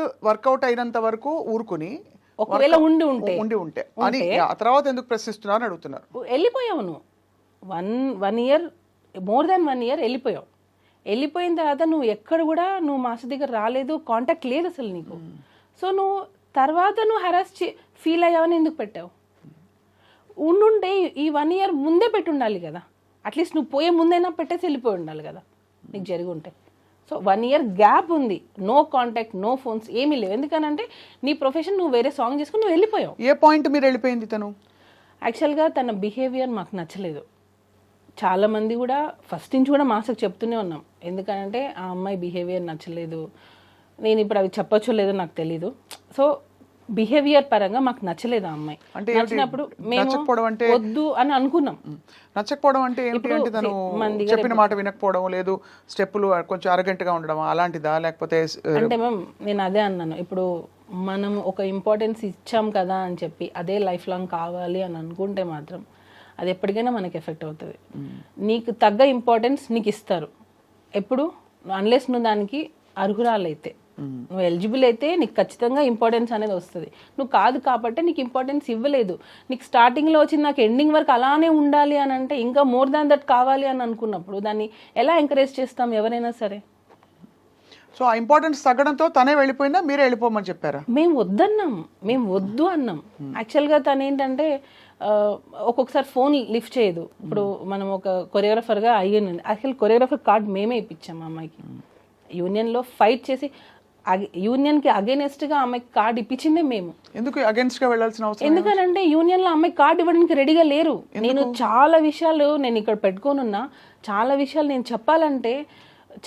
Work out అయినంత వరకు ఊరుకుని ఒకవేళ ఉండి ఉంటే. ఉండి ఉంటే. అని ఆ తర్వాత ఎందుకు ప్రశ్నిస్తున్నారు అని అడుగుతున్నారు. వెళ్ళిపోయావు నువ్వు. One one year more than one year వెళ్ళిపోయావు. వెళ్ళిపోయిన తర్వాత నువ్వు ఎక్కడ కూడా నువ్వు మాస్టర్ దగ్గర రాలేదు కాంటాక్ట్ లేదు అసలు నీకు. సో నువ్వు తర్వాత నువ్వు హెరాస్ ఫీల్ అయ్యావని ఎందుకు పెట్టావు? ఉండుంటే ఈ వన్ ఇయర్ ముందే పెట్టి ఉండాలి కదా. అట్లీస్ట్ నువ్వు పోయే ముందైనా పెట్టేసి వెళ్ళిపోయి ఉండాలి కదా. నీకు జరిగి ఉంటే. సో వన్ ఇయర్ గ్యాప్ ఉంది. నో కాంటాక్ట్ నో ఫోన్స్ ఏమీ లేవు. ఎందుకనంటే నీ ప్రొఫెషన్ నువ్వు వేరే సాంగ్ చేసుకుని నువ్వు వెళ్ళిపోయావు. ఏ పాయింట్ మీరు వెళ్ళిపోయింది తను? యాక్చువల్గా తన బిహేవియర్ మాకు నచ్చలేదు. చాలా మంది కూడా ఫస్ట్ నుంచి కూడా మాస్టర్కి చెప్తూనే ఉన్నాం. ఎందుకంటే ఆ అమ్మాయి బిహేవియర్ నచ్చలేదు. నేను ఇప్పుడు అవి చెప్పొచ్చో లేదో నాకు తెలీదు. సో బిహేవియర్ పరంగా మాకు నచ్చలేదు ఆ అమ్మాయి. అంటే? నచ్చినప్పుడు మేము అంటే వద్దు అని అనుకున్నాం. నచ్చకపోవడం అంటే ఏంటి? అంటే తను చెప్పిన మాట వినకపోవడం లేదు స్టెప్పులు కొంచెం అరగంట గా ఉండడం అలాంటిదా? లేకపోతే అంటే మ్యామ్ నేను అదే అన్నాను. ఇప్పుడు మనం ఒక ఇంపార్టెన్స్ ఇచ్చాం కదా అని చెప్పి అదే లైఫ్ లాంగ్ కావాలి అని అనుకుంటే మాత్రం అది ఎప్పటికైనా మనకి ఎఫెక్ట్ అవుతుంది. నీకు తగ్గ ఇంపార్టెన్స్ నీకు ఇస్తారు. ఎప్పుడు? అన్లెస్ నువ్వు దానికి అర్హురాలైతే. నువ్వు ఎలిజిబుల్ అయితే నీకు ఖచ్చితంగా ఇంపార్టెన్స్ అనేది వస్తుంది. నువ్వు కాదు కాబట్టి నీకు ఇంపార్టెన్స్ ఇవ్వలేదు. నీకు స్టార్టింగ్లో వచ్చి నాకు ఎండింగ్ వరకు అలానే ఉండాలి అని అంటే ఇంకా మోర్ దాన్ దట్ కావాలి అని అనుకున్నప్పుడు దాన్ని ఎలా ఎంకరేజ్ చేస్తాం ఎవరైనా సరే? సో ఆ ఇంపార్టెన్స్ తగ్గడంతో తనే వెళ్ళిపోయిందా? మీరే వెళ్ళిపోమని చెప్పారా? మేము వద్దన్నాం. మేము వద్దు అన్నాం. యాక్చువల్గా తను ఏంటంటే ఒక్కొక్కసారి ఫోన్ లిఫ్ట్ చేయదు. ఇప్పుడు మనం ఒక కొరియోగ్రఫర్గా అయ్యింది యాక్చువల్ కొరియోగ్రఫర్ కార్డ్ మేమే ఇప్పించాం అమ్మాయికి. యూనియన్లో ఫైట్ చేసి అగ- యూనియన్కి అగేనెస్ట్గా అమ్మాయికి కార్డ్ ఇప్పించిందే మేము. ఎందుకు అగేన్స్ట్గా వెళ్ళాల్సిన అవసరం ఎందుకనంటే యూనియన్లో అమ్మాయి కార్డు ఇవ్వడానికి రెడీగా లేరు. నేను చాలా విషయాలు నేను ఇక్కడ పెట్టుకోనున్నా. చాలా విషయాలు నేను చెప్పాలంటే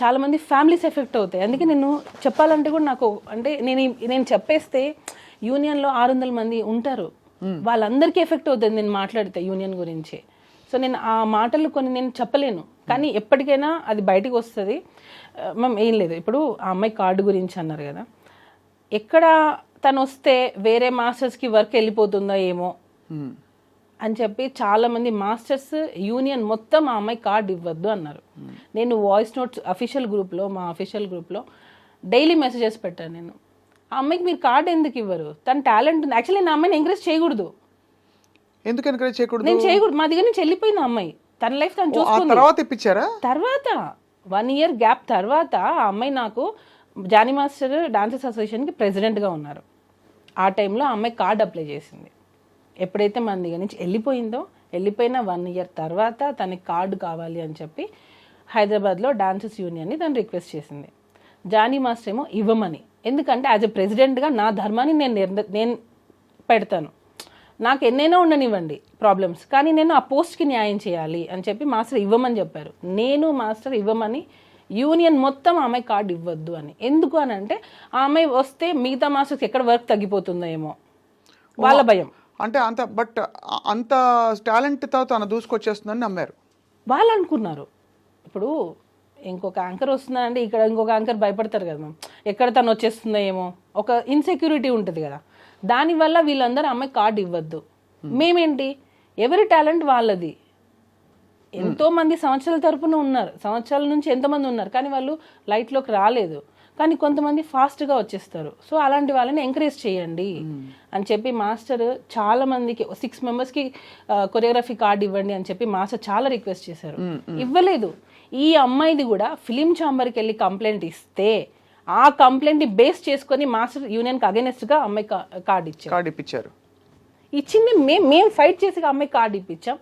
చాలా మంది ఫ్యామిలీస్ ఎఫెక్ట్ అవుతాయి. అందుకే నేను చెప్పాలంటే కూడా నాకు అంటే నేను నేను చెప్పేస్తే యూనియన్లో ఆరు వందల మంది ఉంటారు. వాళ్ళందరికీ ఎఫెక్ట్ అవుతుంది నేను మాట్లాడితే యూనియన్ గురించి. సో నేను ఆ మాటలు కొన్ని నేను చెప్పలేను. కానీ ఎప్పటికైనా అది బయటకు వస్తుంది. మ్యామ్ ఏం లేదు. ఇప్పుడు ఆ అమ్మాయి కార్డు గురించి అన్నారు కదా. ఎక్కడ తను వస్తే వేరే మాస్టర్స్కి వర్క్ వెళ్ళిపోతుందో ఏమో మ్మ్. అని చెప్పి చాలా మంది మాస్టర్స్ యూనియన్ మొత్తం ఆ అమ్మాయి కార్డు ఇవ్వద్దు అన్నారు. నేను వాయిస్ నోట్స్ అఫీషియల్ గ్రూప్లో మా అఫీషియల్ గ్రూప్లో డైలీ మెసేజెస్ పెట్టాను నేను. ఆ అమ్మాయికి మీరు కార్డు ఎందుకు ఇవ్వరు? తన టాలెంట్ ఉంది. యాక్చువల్లీ నా అమ్మాయిని ఎంకరేజ్ చేయకూడదు. ఎందుకు ఎంకరేజ్ చేయకూడదు? నేను చేయకూడదు. మా దగ్గర నుంచి వెళ్ళిపోయింది అమ్మాయి. తన లైఫ్ తను చూసుకుంది. తర్వాత ఇప్పించారా? తర్వాత వన్ ఇయర్ గ్యాప్ తర్వాత ఆ అమ్మాయి నాకు జానీ మాస్టర్ డాన్సర్స్ అసోసియేషన్కి ప్రెసిడెంట్గా ఉన్నారు. ఆ టైంలో ఆ అమ్మాయి కార్డ్ అప్లై చేసింది. ఎప్పుడైతే మన దగ్గర నుంచి వెళ్ళిపోయిందో వెళ్ళిపోయిన వన్ ఇయర్ తర్వాత తనకి కార్డు కావాలి అని చెప్పి హైదరాబాద్లో డాన్సర్స్ యూనియన్ని తను రిక్వెస్ట్ చేసింది. జానీ మాస్టర్ ఏమో ఇవ్వమని. ఎందుకంటే యాజ్ ఎ ప్రెసిడెంట్గా నా ధర్మాన్ని నేను నేను పెడతాను. నాకు ఎన్నైనా ఉండనివ్వండి ప్రాబ్లమ్స్ కానీ నేను ఆ పోస్ట్కి న్యాయం చేయాలి అని చెప్పి మాస్టర్ ఇవ్వమని చెప్పారు. నేను మాస్టర్ ఇవ్వమని యూనియన్ మొత్తం ఆ అమ్మాయి కార్డు ఇవ్వద్దు అని. ఎందుకు అని అంటే ఆ అమ్మాయి వస్తే మిగతా మాస్టర్స్కి ఎక్కడ వర్క్ తగ్గిపోతుందో ఏమో వాళ్ళ భయం. అంటే అంత బట్ అంత టాలెంట్తో తను దూసుకొచ్చేస్తుందని నమ్మారు. వాళ్ళు అనుకున్నారు. ఇప్పుడు ఇంకొక యాంకర్ వస్తున్నారంటే ఇక్కడ ఇంకొక యాంకర్ భయపడతారు కదా మ్యామ్ ఎక్కడ తను వచ్చేస్తుందో ఏమో ఒక ఇన్సెక్యూరిటీ ఉంటుంది కదా. దానివల్ల వీళ్ళందరూ అమ్మాయి కార్డు ఇవ్వద్దు. మేమేంటి? ఎవరి టాలెంట్ వాళ్ళది. ఎంతో మంది సంవత్సరాల తరపున ఉన్నారు. సంవత్సరాల నుంచి ఎంతమంది ఉన్నారు? కానీ వాళ్ళు లైట్లోకి రాలేదు. కానీ కొంతమంది ఫాస్ట్గా వచ్చేస్తారు. సో అలాంటి వాళ్ళని ఎంకరేజ్ చేయండి. అని చెప్పి మాస్టర్ చాలా మందికి సిక్స్ మెంబర్స్కి కొరియోగ్రఫీ కార్డు ఇవ్వండి అని చెప్పి మాస్టర్ చాలా రిక్వెస్ట్ చేశారు. ఇవ్వలేదు. ఈ అమ్మాయిది కూడా ఫిలిం ఛాంబర్కి వెళ్ళి కంప్లైంట్ ఇస్తే ఆ కంప్లైంట్ని బేస్ చేసుకొని మాస్టర్ యూనియన్కి అగెనెస్ట్గా అమ్మాయి కార్డు ఇచ్చారు. కార్డు ఇప్పించారు. ఇచ్చింది మేము మేము ఫైట్ చేసి అమ్మాయి కార్డు ఇప్పించాం.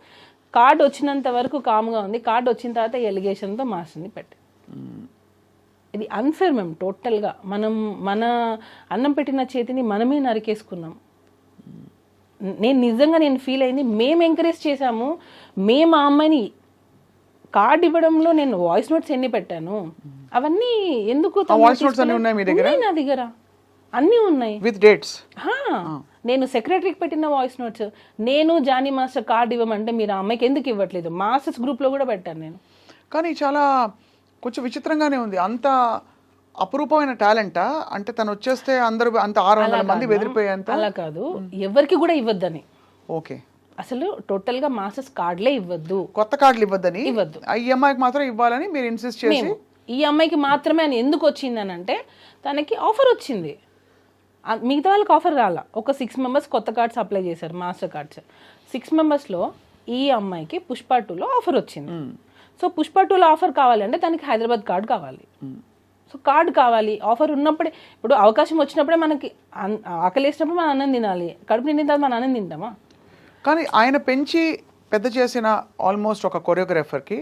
కార్డు వచ్చినంత వరకు కామ్గా ఉంది. కార్డు వచ్చిన తర్వాత ఎలిగేషన్తో మాస్టర్ని పెట్టి. ఇది అన్ఫేర్ మేము టోటల్గా. మనం మన అన్నం పెట్టిన చేతిని మనమే నరికేసుకున్నాం. నేను నిజంగా నేను ఫీల్ అయింది. మేము ఎంకరేజ్ చేశాము. మేము ఆ అమ్మాయిని కార్డు ఇవ్వడంలో నేను వాయిస్ నోట్స్ ఎన్ని పెట్టాను? అవన్నీ ఎందుకు voice notes అన్ని ఉన్నాయి మీ దగ్గర? నా దగ్గర. అన్నీ ఉన్నాయి. విత్ డేట్స్ హా, నేను సెక్రటరీకి పెట్టిన వాయిస్ నోట్స్. నేను జానీ మాస్టర్ కార్డు ఇవ్వమంటే మీరు ఆ అమ్మాయికి ఎందుకు ఇవ్వట్లేదు? మాస్టర్స్ గ్రూప్లో కూడా పెట్టాను నేను. కానీ చాలా కొంచెం విచిత్రంగానే ఉంది. అంత అపురూపమైన టాలెంటా? అంటే తను వచ్చేస్తే అందరూ అంత ఆరు వందల మంది బెదిరిపోయేంత? అలా కాదు. ఎవరికి కూడా ఇవ్వద్దని. ఓకే. అసలు టోటల్గా మాస్టర్స్ కార్డులే ఇవ్వద్దు. కొత్త కార్డులు ఇవ్వద్దని? ఇవ్వద్దు. ఆ ఈఎంఐకి మాత్రం ఇవ్వాలని మీరు ఇన్సిస్ట్ చేసి? మేము ఈ అమ్మాయికి మాత్రమే అని ఎందుకు వచ్చింది అని అంటే తనకి ఆఫర్ వచ్చింది. ఆ- మిగతా వాళ్ళకి ఆఫర్ రాలా. ఒక సిక్స్ మెంబర్స్ కొత్త కార్డ్స్ అప్లై చేశారు మాస్టర్ కార్డ్స్ సిక్స్ మెంబర్స్లో ఈ అమ్మాయికి పుష్ప టూలో ఆఫర్ వచ్చింది. సో పుష్ప టూలో ఆఫర్ కావాలి అంటే దానికి హైదరాబాద్ కార్డ్ కావాలి. సో కార్డ్ కావాలి. ఆఫర్ ఉన్నప్పుడే ఇప్పుడు అవకాశం వచ్చినప్పుడే మనకి అన్- ఆకలి వేసినప్పుడు మనం అన్నం తినాలి. కడుపు నిండిన తర్వాత మనం అన్నం తింటామా? కానీ ఆయన పెంచి పెద్ద చేసిన ఆల్మోస్ట్ ఒక కొరియోగ్రాఫర్కి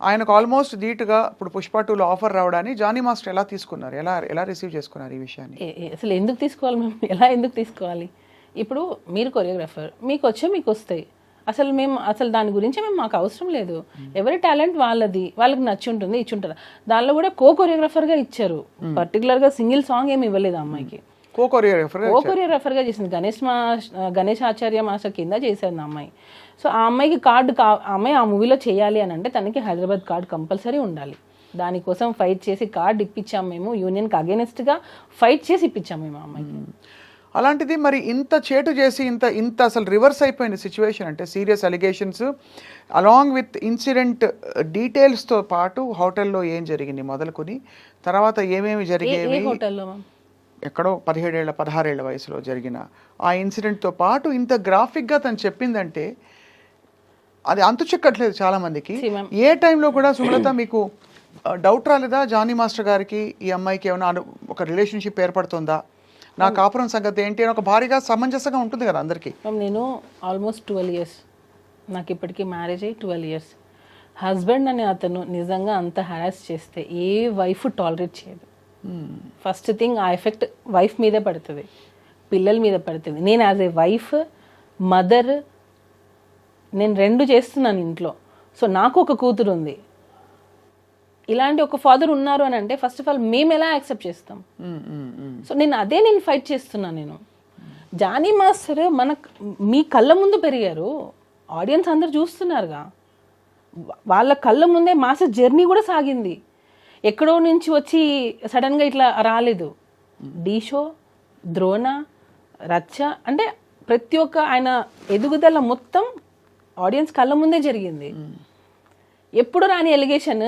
ఆయనకు ఆల్మోస్ట్ ధీటుగా ఇప్పుడు పుష్ప టూలో ఆఫర్ రావడాన్ని జానీ మాస్టర్ ఎలా తీసుకున్నారు? ఎలా ఎలా రిసీవ్ చేసుకున్నారు ఈ విషయాన్ని? అసలు ఎందుకు తీసుకోవాలి మేము ఎలా ఎందుకు తీసుకోవాలి? ఇప్పుడు మీరు కొరియోగ్రాఫర్ మీకు వచ్చే మీకు వస్తాయి. అసలు మేము అసలు దాని గురించి మేము మాకు అవసరం లేదు. ఎవరి టాలెంట్ వాళ్ళది? వాళ్ళకి నచ్చి ఉంటుంది ఇచ్చి ఉంటుంది. దానిలో కూడా కో కొరియోగ్రాఫర్గా ఇచ్చారు. పర్టికులర్గా సింగిల్ సాంగ్ ఏమి ఇవ్వలేదు అమ్మాయికి. కో కొరియోగ్రాఫర్ కో కొరియోగ్రాఫర్గా చేసింది గణేష్ మా గణేష్ ఆచార్య మాస్టర్ కింద చేశారు ఆ అమ్మాయి. సో ఆ అమ్మాయికి కార్డు కా ఆ అమ్మాయి ఆ మూవీలో చేయాలి అని అంటే తనకి హైదరాబాద్ కార్డు కంపల్సరీ ఉండాలి. దానికోసం ఫైట్ చేసి కార్డు ఇప్పించాం మేము యూనియన్కి అగేనెస్ట్గా ఫైట్ చేసి ఇప్పించాం మేము ఆ అమ్మాయికి. అలాంటిది మరి ఇంత చేటు చేసి ఇంత ఇంత అసలు రివర్స్ అయిపోయిన సిచ్యువేషన్ అంటే serious allegations along with incident డీటెయిల్స్తో పాటు హోటల్లో ఏం జరిగింది మొదలుకొని తర్వాత ఏమేమి జరిగేవి? హోటల్లో ఎక్కడో పదిహేడేళ్ళ పదహారేళ్ళ వయసులో జరిగిన ఆ ఇన్సిడెంట్తో పాటు ఇంత గ్రాఫిక్గా తను చెప్పిందంటే అది అంతు చెక్కట్లేదు చాలా మందికి See, ma'am. ఏ టైంలో కూడా సుమలత మీకు డౌట్ రాలేదా? జానీ మాస్టర్ గారికి ఈ అమ్మాయికి ఏమైనా ఒక రిలేషన్షిప్ ఏర్పడుతుందా? నా కాపురం సంగతి ఏంటి? అని ఒక భారీగా సమంజసంగా ఉంటుంది కదా అందరికీ. నేను ఆల్మోస్ట్ ట్వెల్వ్ ఇయర్స్. నాకు ఇప్పటికీ మ్యారేజ్ అయ్యి ట్వెల్వ్ ఇయర్స్. హస్బెండ్ అనే అతను నిజంగా అంత హరాస్ చేస్తే ఏ వైఫ్ టాలరేట్ చేయదు. ఫస్ట్ థింగ్ ఆ ఎఫెక్ట్ వైఫ్ మీదే పడుతుంది. పిల్లల మీద పడుతుంది. నేను యాజ్ ఏ వైఫ్ మదర్ నేను రెండు చేస్తున్నాను ఇంట్లో. సో నాకు ఒక కూతురు ఉంది. ఇలాంటి ఒక ఫాదర్ ఉన్నారు అని అంటే ఫస్ట్ ఆఫ్ ఆల్ మేము ఎలా యాక్సెప్ట్ చేస్తాం? మ్మ్, మ్మ్, మ్మ్. సో నేను అదే నేను ఫైట్ చేస్తున్నా నేను. జానీ మాస్టర్ మన మీ కళ్ళ ముందు పెరిగారు. ఆడియన్స్ అందరు చూస్తున్నారుగా. వాళ్ళ కళ్ళ ముందే మాస్టర్ జర్నీ కూడా సాగింది. ఎక్కడో నుంచి వచ్చి సడన్గా ఇట్లా రాలేదు. డీషో ద్రోణ రచ్చ అంటే ప్రతి ఒక్క ఆయన ఎదుగుదల మొత్తం ఆడియన్స్ కళ్ళ ముందే జరిగింది. ఎప్పుడు రాని ఎలిగేషన్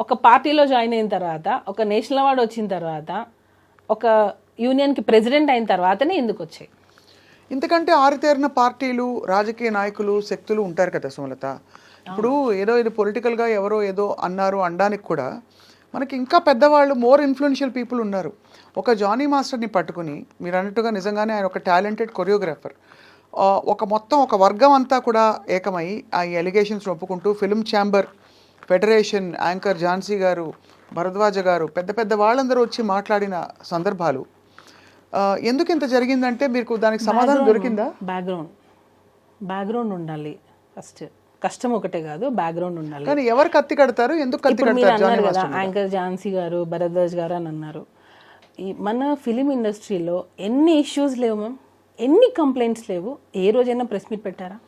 ఒక పార్టీలో జాయిన్ అయిన తర్వాత ఒక నేషనల్ అవార్డు వచ్చిన తర్వాత ఒక యూనియన్కి ప్రెసిడెంట్ అయిన తర్వాతనే ఎందుకు వచ్చాయి? ఇంతకంటే ఆరితేరిన పార్టీలు రాజకీయ నాయకులు శక్తులు ఉంటారు కదా సుమలత. ఇప్పుడు ఏదో ఇది పొలిటికల్గా ఎవరో ఏదో అన్నారు అనడానికి కూడా మనకి ఇంకా పెద్దవాళ్ళు మోర్ ఇన్ఫ్లుయెన్షియల్ పీపుల్ ఉన్నారు. ఒక జానీ మాస్టర్ని పట్టుకుని మీరు అన్నట్టుగా నిజంగానే ఆయన ఒక టాలెంటెడ్ కొరియోగ్రాఫర్ ఒక మొత్తం ఒక వర్గం అంతా కూడా ఏకమై ఆ allegations ఒప్పుకుంటూ film chamber federation anchor Jhansi గారు భరద్వాజ గారు పెద్ద పెద్ద వాళ్ళందరూ వచ్చి మాట్లాడిన సందర్భాలు. ఎందుకు ఇంత జరిగిందంటే మీకు దానికి సమాధానం దొరికిందా? బ్యాక్గ్రౌండ్ బ్యాక్గ్రౌండ్ ఉండాలి ఫస్ట్ కష్టం ఒకటే కాదు బ్యాక్గ్రౌండ్ ఉండాలి. కానీ ఎవరు కత్తి కడతారు? ఎందుకు కత్తి కడతారు? కదా? యాంకర్ ఝాన్సీ గారు భరద్వాజ్ గారు అని అన్నారు. ఈ మన ఫిలిం ఇండస్ట్రీలో ఎన్ని ఇష్యూస్ లేవు మ్యామ్ ఎన్ని కంప్లైంట్స్ లేవు? ఏ రోజైనా ప్రెస్ మీట్ పెట్టారా?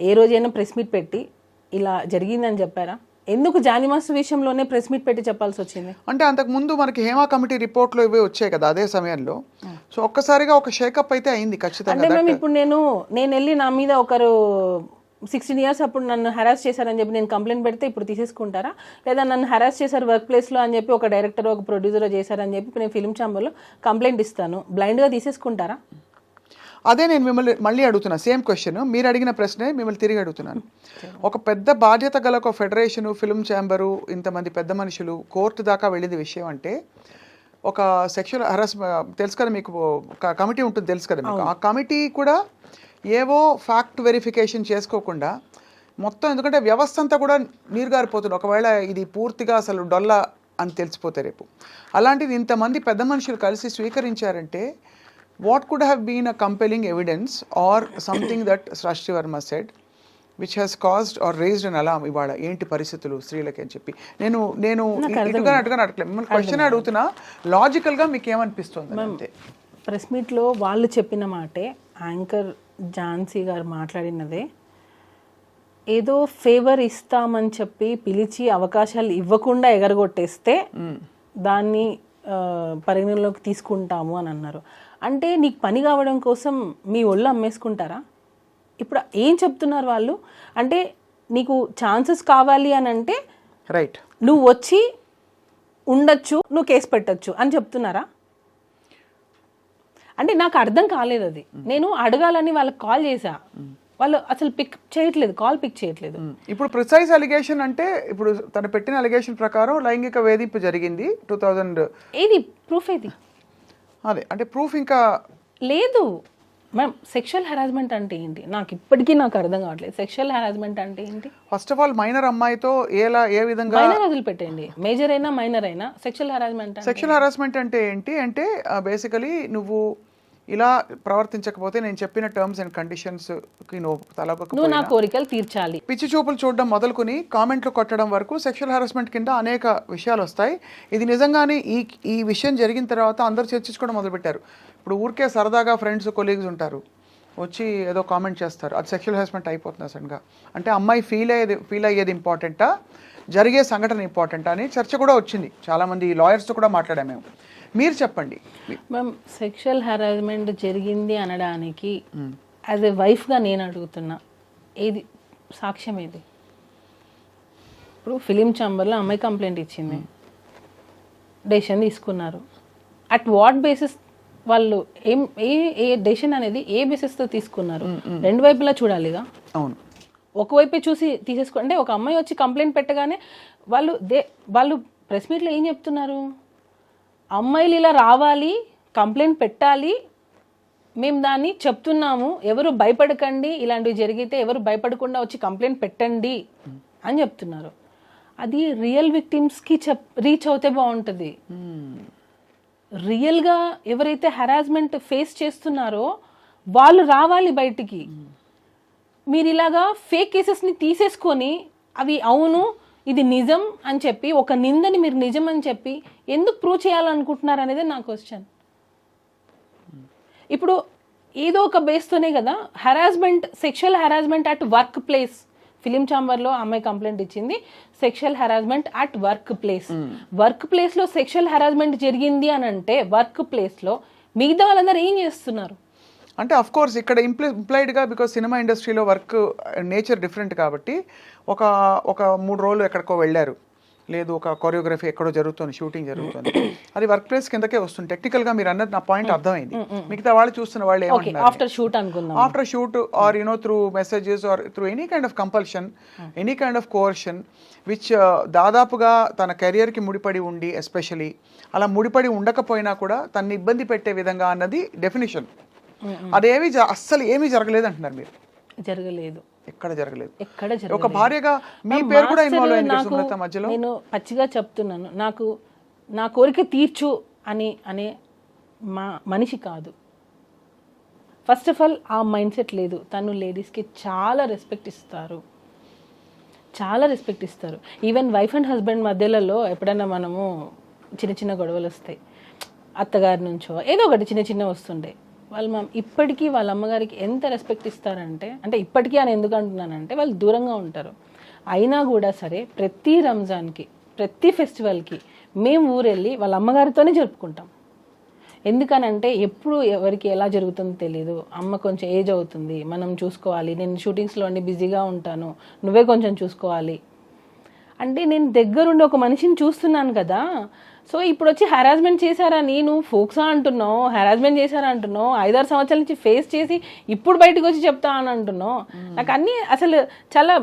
ఏ రోజైనా ప్రెస్ మీట్ పెట్టి ఇలా జరిగిందని చెప్పారా? ఎందుకు జానీ మాస్టర్ విషయంలోనే ప్రెస్ మీట్ పెట్టి చెప్పాల్సి వచ్చింది? అంటే అంతకు ముందు మనకి హేమా కమిటీ రిపోర్ట్లో ఇవే వచ్చాయి కదా అదే సమయంలో. సో ఒక్కసారిగా ఒక షేకప్ అయితే అయింది ఖచ్చితంగా అంటే మేము ఇప్పుడు నేను నేను వెళ్ళి నా మీద ఒకరు సిక్స్టీన్ ఇయర్స్ అప్పుడు నన్ను హరాస్ చేశారని చెప్పి నేను కంప్లైంట్ పెడితే ఇప్పుడు తీసేసుకుంటారా? లేదా నన్ను హరాస్ చేశారు వర్క్ ప్లేస్లో అని చెప్పి ఒక డైరెక్టర్ ఒక ప్రొడ్యూసర్ చేశారని చెప్పి నేను ఫిల్మ్ ఛాంబర్లో కంప్లైంట్ ఇస్తాను. బ్లైండ్గా తీసేసుకుంటారా? అదే నేను మిమ్మల్ని మళ్ళీ అడుగుతున్నా సేమ్ క్వశ్చన్ మీరు అడిగిన ప్రశ్నే మిమ్మల్ని తిరిగి అడుగుతున్నాను. ఒక పెద్ద బాధ్యత గల ఒక ఫెడరేషన్ ఫిల్మ్ ఛాంబరు ఇంతమంది పెద్ద మనుషులు కోర్టు దాకా వెళ్ళింది విషయం అంటే ఒక సెక్షువల్ హరాస్ తెలుసు కదా మీకు కమిటీ ఉంటుంది తెలుసు కదా మీకు. ఆ కమిటీ కూడా ఏవో ఫ్యాక్ట్ వెరిఫికేషన్ చేసుకోకుండా మొత్తం ఎందుకంటే వ్యవస్థ అంతా కూడా నీరు గారిపోతుంది ఒకవేళ ఇది పూర్తిగా అసలు డొల్ల అని తెలిసిపోతే రేపు. అలాంటిది ఇంతమంది పెద్ద మనుషులు కలిసి స్వీకరించారంటే what could have been a compelling evidence or something that Srishti Varma said which has caused or raised an alarm ఇవాళ? ఏంటి పరిస్థితులు స్త్రీలకి అని చెప్పి? నేను నేను ఇటుగా అటుగా అడగలేదు మిమ్మల్ని క్వశ్చన్ అడుగుతున్నా లాజికల్గా మీకు ఏమనిపిస్తుంది అంతే ప్రెస్ మీట్లో వాళ్ళు చెప్పిన మాటే యాంకర్ ఝాన్సీ గారు మాట్లాడినదే ఏదో ఫేవర్ ఇస్తామని చెప్పి పిలిచి అవకాశాలు ఇవ్వకుండా ఎగరగొట్టేస్తే దాన్ని పరిగణలోకి తీసుకుంటాము అని అన్నారు. అంటే నీకు పని కావడం కోసం మీ ఒళ్ళు అమ్మేసుకుంటారా? ఇప్పుడు ఏం చెప్తున్నారు వాళ్ళు? అంటే నీకు ఛాన్సెస్ కావాలి అని అంటే రైట్ నువ్వు వచ్చి ఉండొచ్చు నువ్వు కేసు పెట్టొచ్చు అని చెప్తున్నారా? అంటే నాకు అర్థం కాలేదు అది. నేను అడగాలని వాళ్ళకి కాల్ చేశా. వాళ్ళు అసలు పిక్ చేయట్లేదు కాల్ పిక్ చేయట్లేదు. ఇప్పుడు ప్రిసైజ్ అలిగేషన్ అంటే ఇప్పుడు తను పెట్టిన అలిగేషన్ ప్రకారం లైంగిక వేధింపు జరిగింది టూ థౌజండ్ ఏది? ప్రూఫ్ ఏది? అదే అంటే ప్రూఫ్ ఇంకా లేదు. మ్యామ్ సెక్షువల్ హెరాస్మెంట్ అంటే ఏంటి? నాకు ఇప్పటికీ నాకు అర్థం కావట్లేదు. సెక్షువల్ హెరాస్మెంట్ అంటే ఏంటి? ఫస్ట్ ఆఫ్ ఆల్ మైనర్ అమ్మాయితో ఎలా ఏ విధంగా మైనర్ వదిలిపెట్టండి మేజర్ అయినా మైనర్ అయినా సెక్షువల్ హెరాస్మెంట్ సెక్షువల్ హరాస్మెంట్ అంటే ఏంటి? అంటే బేసికలీ నువ్వు ఇలా ప్రవర్తించకపోతే నేను చెప్పిన టర్మ్స్ అండ్ కండిషన్స్కి నువ్వు నా కోరికలు తీర్చాలి. పిచ్చి చూపులు చూడడం మొదలుకుని కామెంట్లు కొట్టడం వరకు సెక్షువల్ హరాస్మెంట్ కింద అనేక విషయాలు వస్తాయి. ఇది నిజంగానే ఈ ఈ విషయం జరిగిన తర్వాత అందరూ చర్చించుకోవడం మొదలుపెట్టారు. ఇప్పుడు ఊరికే సరదాగా ఫ్రెండ్స్ కొలీగ్స్ ఉంటారు. వచ్చి ఏదో కామెంట్ చేస్తారు. అది సెక్షువల్ హరాస్మెంట్ అయిపోతుంది అసలుగా అంటే అమ్మాయి ఫీల్ అయ్యేది ఫీల్ అయ్యేది ఇంపార్టెంటా జరిగే సంఘటన ఇంపార్టెంటా అని చర్చ కూడా వచ్చింది. చాలామంది లాయర్స్తో కూడా మాట్లాడాము మేము. మీరు చెప్పండి. మ్యామ్ సెక్షువల్ హెరాస్మెంట్ జరిగింది అనడానికి యాజ్ ఎ వైఫ్గా నేను అడుగుతున్నా ఏది? సాక్ష్యం ఏది? ఇప్పుడు ఫిలిం ఛాంబర్లో అమ్మాయి కంప్లైంట్ ఇచ్చింది. డెసిషన్ తీసుకున్నారు. అట్ వాట్ బేసిస్ వాళ్ళు ఏం ఏ ఏ డెసిషన్ అనేది ఏ బేసిస్తో తీసుకున్నారు? రెండు వైపులా చూడాలిగా అవును. ఒకవైపే చూసి తీసేసుకో అంటే ఒక అమ్మాయి వచ్చి కంప్లైంట్ పెట్టగానే వాళ్ళు దే వాళ్ళు ప్రెస్ మీట్లో ఏం చెప్తున్నారు? అమ్మాయిలు ఇలా రావాలి కంప్లైంట్ పెట్టాలి మేము దాన్ని చెప్తున్నాము ఎవరు భయపడకండి ఇలాంటివి జరిగితే ఎవరు భయపడకుండా వచ్చి కంప్లైంట్ పెట్టండి అని చెప్తున్నారు. అది రియల్ విక్టిమ్స్కి చెప్ రీచ్ అవుతే బాగుంటుంది. రియల్గా ఎవరైతే హెరాస్మెంట్ ఫేస్ చేస్తున్నారో వాళ్ళు రావాలి బయటికి. మీరు ఇలాగా ఫేక్ కేసెస్ని తీసేసుకొని అవి అవును ఇది నిజం అని చెప్పి ఒక నిందని మీరు నిజం అని చెప్పి ఎందుకు ప్రూవ్ చేయాలనుకుంటున్నారు అనేది నా క్వశ్చన్ ఇప్పుడు ఏదో ఒక బేస్తోనే కదా harassment sexual harassment at work place film ఛాంబర్లో అమ్మాయి కంప్లైంట్ ఇచ్చింది sexual harassment at work place work ప్లేస్లో సెక్షువల్ హెరాస్మెంట్ జరిగింది అని అంటే వర్క్ ప్లేస్లో మిగతా వాళ్ళందరూ ఏం చేస్తున్నారు? అంటే అఫ్ కోర్స్ ఇక్కడ ఇంప్లి ఇంప్లైడ్గా బికాస్ సినిమా ఇండస్ట్రీలో వర్క్ నేచర్ డిఫరెంట్ కాబట్టి ఒక ఒక మూడు రోజులు ఎక్కడికో వెళ్ళారు. లేదు ఒక కొరియోగ్రఫీ ఎక్కడో జరుగుతుంది షూటింగ్ జరుగుతుంది. అది వర్క్ ప్లేస్ కిందకే వస్తుంది. టెక్నికల్గా మీరు అన్నది నా పాయింట్ అర్థమైంది. మిగతా వాళ్ళు చూస్తున్న వాళ్ళు ఓకే ఏమంటున్నారు? ఆఫ్టర్ షూట్ అనుకుందాం. After shoot or you know through messages or through any kind of compulsion any kind of coercion which దాదాపుగా తన కెరియర్కి ముడిపడి ఉండి ఎస్పెషలీ అలా ముడిపడి ఉండకపోయినా కూడా తన్ని ఇబ్బంది పెట్టే విధంగా అన్నది డెఫినేషన్ అదేమి అస్సలు ఏమీ జరగలేదు అంటున్నారు మీరు. జరగలేదు. ఎక్కడ జరగలేదు. ఎక్కడ ఒక భార్యగా మీ పేరు కూడా ఇన్వాల్వ్ అయింది మధ్యలో? నేను పచ్చిగా చెప్తున్నాను. నాకు నా కోరిక తీర్చు అని అనే మా మనిషి కాదు. ఫస్ట్ ఆఫ్ ఆల్ ఆ మైండ్ సెట్ లేదు. తను లేడీస్కి చాలా రెస్పెక్ట్ ఇస్తారు. చాలా రెస్పెక్ట్ ఇస్తారు. ఈవెన్ వైఫ్ అండ్ హస్బెండ్ మధ్యలలో ఎప్పుడైనా మనము చిన్న చిన్న గొడవలు వస్తాయి. అత్తగారి నుంచో ఏదో ఒకటి చిన్న చిన్న వస్తుండే వాళ్ళు మా ఇప్పటికీ వాళ్ళ అమ్మగారికి ఎంత రెస్పెక్ట్ ఇస్తారంటే అంటే ఇప్పటికీ అని ఎందుకు అంటున్నానంటే వాళ్ళు దూరంగా ఉంటారు. అయినా కూడా సరే ప్రతి రంజాన్కి ప్రతి ఫెస్టివల్కి మేము ఊరెళ్ళి వాళ్ళ అమ్మగారితోనే జరుపుకుంటాం. ఎందుకనంటే ఎప్పుడు ఎవరికి ఎలా జరుగుతుందో తెలియదు అమ్మ కొంచెం ఏజ్ అవుతుంది. మనం చూసుకోవాలి. నేను షూటింగ్స్లో అన్ని బిజీగా ఉంటాను. నువ్వే కొంచెం చూసుకోవాలి. అంటే నేను దగ్గరుండి ఒక మనిషిని చూస్తున్నాను కదా. సో ఇప్పుడు వచ్చి హెరాస్మెంట్ చేశారని నువ్వు ఫోక్సా అంటున్నావు. హెరాస్మెంట్ చేశారా అంటున్నావు? ఐదారు సంవత్సరాల నుంచి ఫేస్ చేసి ఇప్పుడు బయటకు వచ్చి చెప్తా అని అంటున్నావు. నాకు అన్నీ అసలు చాలా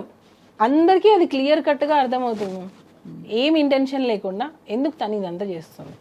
అందరికీ అది క్లియర్ కట్గా అర్థమవుతుంది. ఏం ఇంటెన్షన్ లేకుండా ఎందుకు తను ఇదంతా చేస్తుంది?